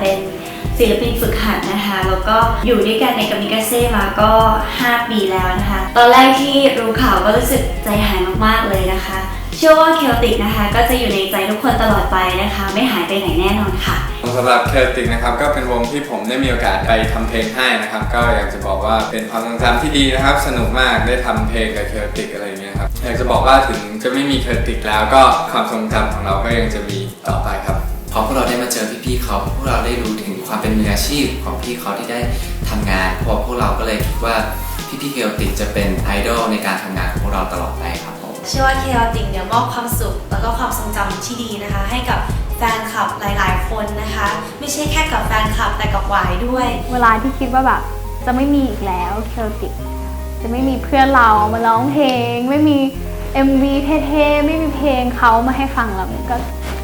เป็นศิลปินฝึกหัดนะคะ แล้วก็อยู่ด้วยกันในกามิกาเซ่มาก็ 5 ปีแล้วนะคะ ตอนแรกที่รู้ข่าวก็รู้สึกใจหายมากๆเลยนะคะ เชื่อว่าเคลติกนะคะ ก็จะอยู่ในใจทุกคนตลอดไปนะคะ ไม่หายไปไหนแน่นอนค่ะสำหรับเคลติกนะครับก็เป็นวงที่ผมได้มีโอกาสไปทำเพลงให้นะครับ ก็อยากจะบอกว่าเป็นความทรงจำที่ดีนะครับ สนุกมากได้ทำเพลงกับเคลติกอะไรอย่างเงี้ยครับอยากจะบอกว่าถึงจะไม่มีเคลติกแล้วก็ความทรงจำของเราก็ยังจะมีต่อไปครับ อพวกเราได้มาเจอพี่ๆเขาพวกเราได้รู้ถึงความเป็นมืออาชีพของพี่เขาที่ได้ทำงานพอพวกเราก็เลยคิดว่าพี่ๆเกลติกจะเป็นไอดอลในการทำงานของพวกเราตลอดไปครับผมเชื่อว่าเคอติกเนี่ยมอบความสุขแล้วก็ความทรงจำที่ดีนะคะ ให้กับแฟนคลับหลาย ๆ คนนะคะ ไม่ใช่แค่กับแฟนคลับแต่กับหวายด้วย เวลาที่คิดว่าแบบจะไม่มีอีกแล้วเคลติกจะไม่มีเพื่อนเรามาร้องเพลง ไม่มี MV เท่ๆไม่มีเพลงเขามาให้ฟังแล้วมันก็ตก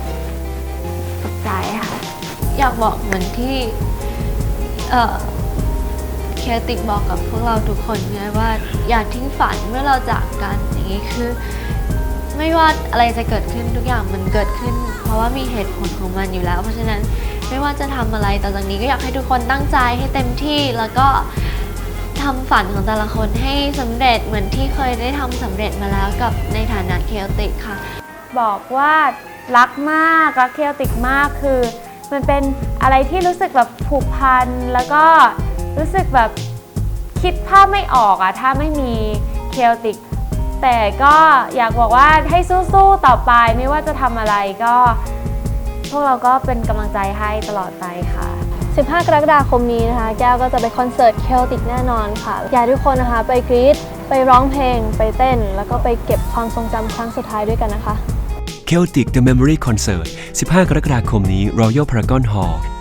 ใจค่ะ อยากบอกเหมือนที่เอ่อเคติกบอกกับพวกเราทุกคนไงว่าอย่าทิ้งฝันเมื่อเราจากกันอย่างนี้คือ ไม่ว่าอะไรจะเกิดขึ้นทุกอย่างมันเกิดขึ้น เพราะว่ามีเหตุผลของมันอยู่แล้ว เพราะฉะนั้นไม่ว่าจะทำอะไรต่อจากนี้ก็อยากให้ทุกคนตั้งใจให้เต็มที่แล้วก็ทำฝันของแต่ละคนให้สำเร็จเหมือนที่เคยได้ทำสำเร็จมาแล้วกับในฐานะเคติกค่ะ บอกว่า รักมาก รักเคลติกมากคือ มันเป็นอะไรที่รู้สึกแบบผูกพัน แล้วก็รู้สึกแบบคิดภาพไม่ออกอะถ้าไม่มีเคลติกแต่ก็อยากบอกว่าให้สู้ๆต่อไปไม่ว่าจะทำอะไรก็ พวกเราก็เป็นกำลังใจให้ตลอดไปค่ะ 15 กรกฎาคมนี้นะคะ แก้วก็จะไปคอนเสิร์ตเคลติกแน่นอนค่ะ อยากทุกคนนะคะ ไปกรีดไปร้องเพลง ไปเต้น แล้วก็ไปเก็บความทรงจำครั้งสุดท้ายด้วยกันนะคะ Celtic The Memory Concert 15 กรกฎาคมนี้ Royal Paragon Hall